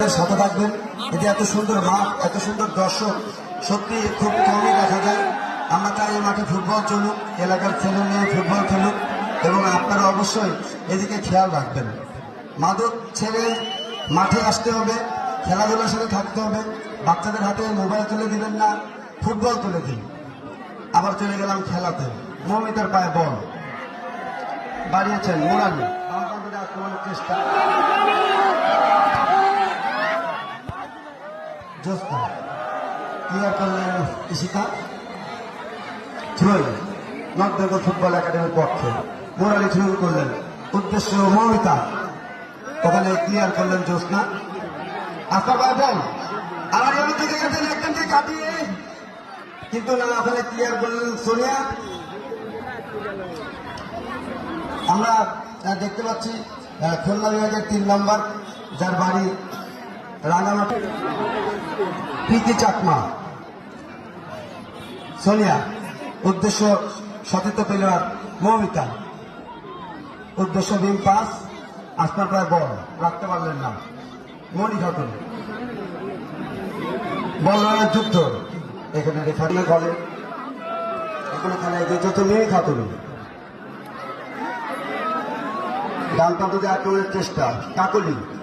সাথে থাকবেন। এতে এত সুন্দর মাঠ, এত সুন্দর দর্শক, সত্যি খুব কমই দেখা যায়। আমরা চাই এই মাঠে ফুটবল চলুক, এলাকার ছেলে মেয়ে ফুটবল খেলুক, এবং আপনারা অবশ্যই এদিকে খেয়াল রাখবেন। মাদক ছেড়ে মাঠে আসতে হবে, খেলাধুলার সাথে থাকতে হবে। বাচ্চাদের হাতে মোবাইল তুলে দিবেন না, ফুটবল তুলে দিন। আবার চলে গেলাম খেলাতে। মৌমিতার পায়ে বল। বাড়িয়েছেন বাম আক্রমণের চেষ্টা। জোস্তা ক্লিয়ার করলেন ইশিকা থ্রোই নর্থ বেঙ্গল ফুটবল একাডেমির পক্ষে। মোরালি থ্রো করলেন। উদ্দেশ্য মৌমিতা ওখানে ক্লিয়ার করলেন জ্যোৎস্না। আস্তা পায় বল আর এমন থেকে গেছেন একজনকে কাটিয়ে। কিন্তু না, ওখানে ক্লিয়ার করলেন সোনিয়া। আমরা দেখতে পাচ্ছি খুলনা বিভাগের তিন নম্বর, যার বাড়ি রাঙামাটি। প্রীতি চাকমা। সোনিয়া, উদ্দেশ্য সতীর্থ প্লেয়ার মৌমিতা। উদ্দেশ্য বিম পাস আসমার প্রায় বল, রাখতে পারলেন না। মনি খাতুন বল রানের যুদ্ধ। এখানে রেফারি বলে এখন এখানে এগিয়ে যেত মিমি খাতুন ডান আক্রমণের চেষ্টা। কাকলি।